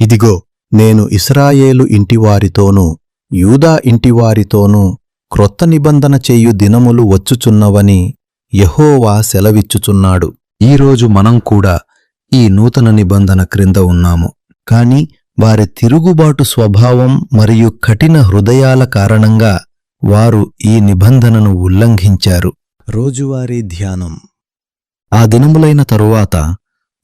ఇదిగో నేను ఇస్రాయేలు ఇంటివారితోనూ యూదా ఇంటివారితోనూ క్రొత్త నిబంధన చేయు దినములు వచ్చుచున్నవని యహోవా సెలవిచ్చుచున్నాడు. ఈరోజు మనం కూడా ఈ నూతన నిబంధన క్రింద ఉన్నాము. కాని వారి తిరుగుబాటు స్వభావం మరియు కఠిన హృదయాల కారణంగా వారు ఈ నిబంధనను ఉల్లంఘించారు. రోజువారీ ధ్యానం. ఆ దినములైన తరువాత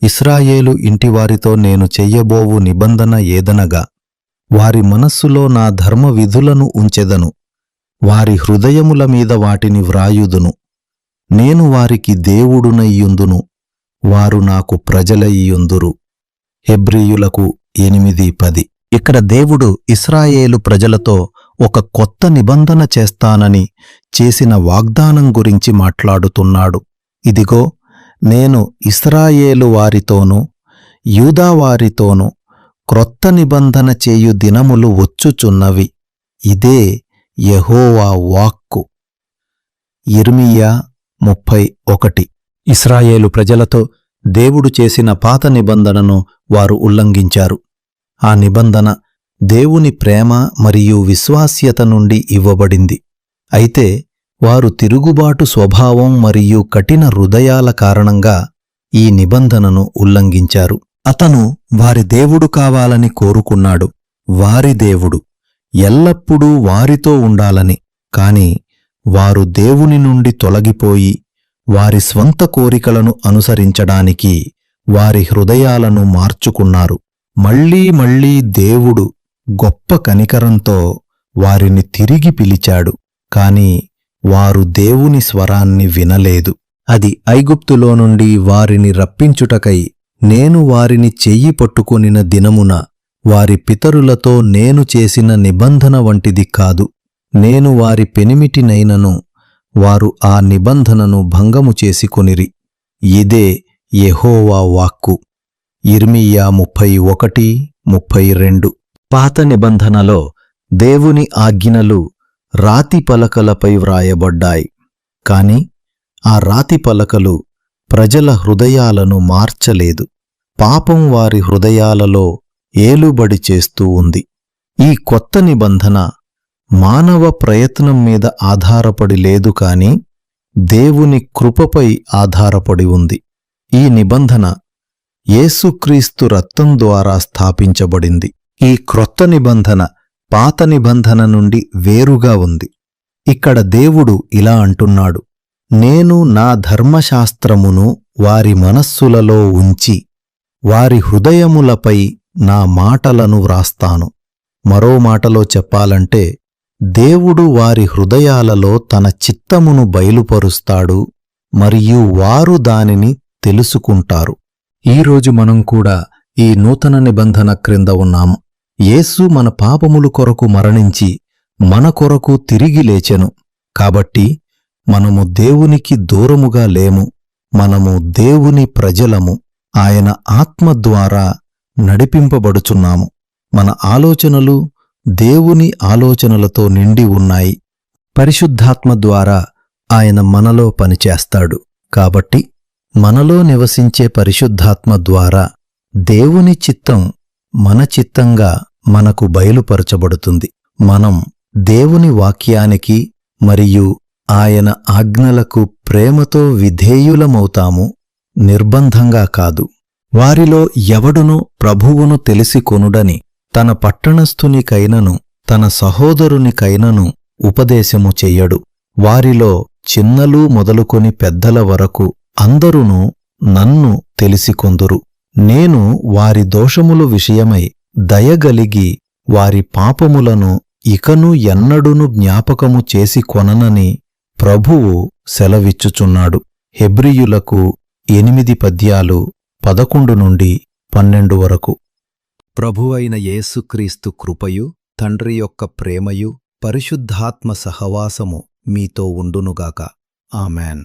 ఇస్రాయేలు ఇంటివారితో నేను చెయ్యబోవు నిబంధన ఏదనగా వారి మనస్సులో నా ధర్మ విధులను ఉంచెదను వారి హృదయముల మీద వాటిని వ్రాయుదును. నేను వారికి దేవుడునయ్యుందును వారు నాకు ప్రజలయ్యుందురు. హెబ్రీయులకు ఎనిమిది పది. ఇక్కడ దేవుడు ఇస్రాయేలు ప్రజలతో ఒక కొత్త నిబంధన చేస్తానని చేసిన వాగ్దానం గురించి మాట్లాడుతున్నాడు. ఇదిగో నేను ఇస్రాయేలు వారితోనూ యూదా వారితోనూ క్రొత్త నిబంధన చేయు దినములు వచ్చుచున్నవి. ఇదే యెహోవా వాక్కు. ఇర్మియా ముప్పై ఒకటి. ఇస్రాయేలు ప్రజలతో దేవుడు చేసిన పాత నిబంధనను వారు ఉల్లంఘించారు. ఆ నిబంధన దేవుని ప్రేమ మరియు విశ్వాస్యత నుండి ఇవ్వబడింది. అయితే వారు తిరుగుబాటు స్వభావం మరియు కఠిన హృదయాల కారణంగా ఈ నిబంధనను ఉల్లంఘించారు. అతను వారి దేవుడు కావాలని కోరుకున్నాడు. వారి దేవుడు ఎల్లప్పుడూ వారితో ఉండాలని కాని వారు దేవుని నుండి తొలగిపోయి వారి స్వంత కోరికలను అనుసరించడానికి వారి హృదయాలను మార్చుకున్నారు. మళ్ళీ మళ్ళీ దేవుడు గొప్ప కనికరంతో వారిని తిరిగి పిలిచాడు. కాని వారు దేవుని స్వరాన్ని వినలేదు. అది ఐగుప్తులో నుండి వారిని రప్పించుటకై నేను వారిని చెయ్యి పట్టుకొనిన దినమున వారి పితరులతో నేను చేసిన నిబంధన వంటిది కాదు. నేను వారి పెనిమిటినైనను వారు ఆ నిబంధనను భంగము చేసుకొనిరి ఇదే యెహోవా వాక్కు. ఇర్మియా ముప్పై ఒకటి ముప్పై రెండు. పాత నిబంధనలో దేవుని ఆజ్ఞలు రాతి పలకలపై వ్రాయబడ్డాయి. కాని ఆ రాతి పలకలు ప్రజల హృదయాలను మార్చలేదు. పాపం వారి హృదయాలలో ఏలుబడి చేస్తూ ఉంది. ఈ కొత్త నిబంధన మానవ ప్రయత్నం మీద ఆధారపడి లేదు కాని దేవుని కృపపై ఆధారపడి ఉంది. ఈ నిబంధన యేసుక్రీస్తు రక్తం ద్వారా స్థాపించబడింది. ఈ క్రొత్త నిబంధన పాత నిబంధన నుండి వేరుగా ఉంది. ఇక్కడ దేవుడు ఇలా అంటున్నాడు. నేను నా ధర్మశాస్త్రమును వారి మనస్సులలో ఉంచి వారి హృదయములపై నా మాటలను వ్రాస్తాను. మరో మాటలో చెప్పాలంటే దేవుడు వారి హృదయాలలో తన చిత్తమును బయలుపరుస్తాడు మరియు వారు దానిని తెలుసుకుంటారు. ఈరోజు మనం కూడా ఈ నూతన నిబంధన క్రింద ఉన్నాము యేసు మన పాపములు కొరకు మరణించి మన కొరకు తిరిగి లేచెను. కాబట్టి మనము దేవునికి దూరముగా లేము. మనము దేవుని ప్రజలము. ఆయన ఆత్మ ద్వారా నడిపింపబడుచున్నాము. మన ఆలోచనలు దేవుని ఆలోచనలతో నిండి ఉన్నాయి. పరిశుద్ధాత్మ ద్వారా ఆయన మనలో పనిచేస్తాడు. కాబట్టి మనలో నివసించే పరిశుద్ధాత్మ ద్వారా దేవుని చిత్తం మన చిత్తంగా మనకు బయలుపరచబడుతుంది. మనం దేవుని వాక్యానికి మరియు ఆయన ఆజ్ఞలకు ప్రేమతో విధేయులమవుతాము నిర్బంధంగా కాదు. వారిలో ఎవడును ప్రభువును తెలిసి కొనుడని తన పట్టణస్థునికైనను తన సహోదరునికైనను ఉపదేశము చెయ్యడు. వారిలో చిన్నలు మొదలుకొని పెద్దల వరకు అందరును నన్ను తెలిసికొందురు. నేను వారి దోషములు విషయమై దయగలిగి వారి పాపములను ఇకను ఎన్నడును జ్ఞాపకము చేసి కొననని ప్రభువు సెలవిచ్చుచున్నాడు. హెబ్రియులకు ఎనిమిది పద్యాలు పదకొండు నుండి పన్నెండు వరకు. ప్రభువైన యేసుక్రీస్తు కృపయు తండ్రి యొక్క ప్రేమయు పరిశుద్ధాత్మ సహవాసము మీతో ఉండునుగాక. ఆమెన్.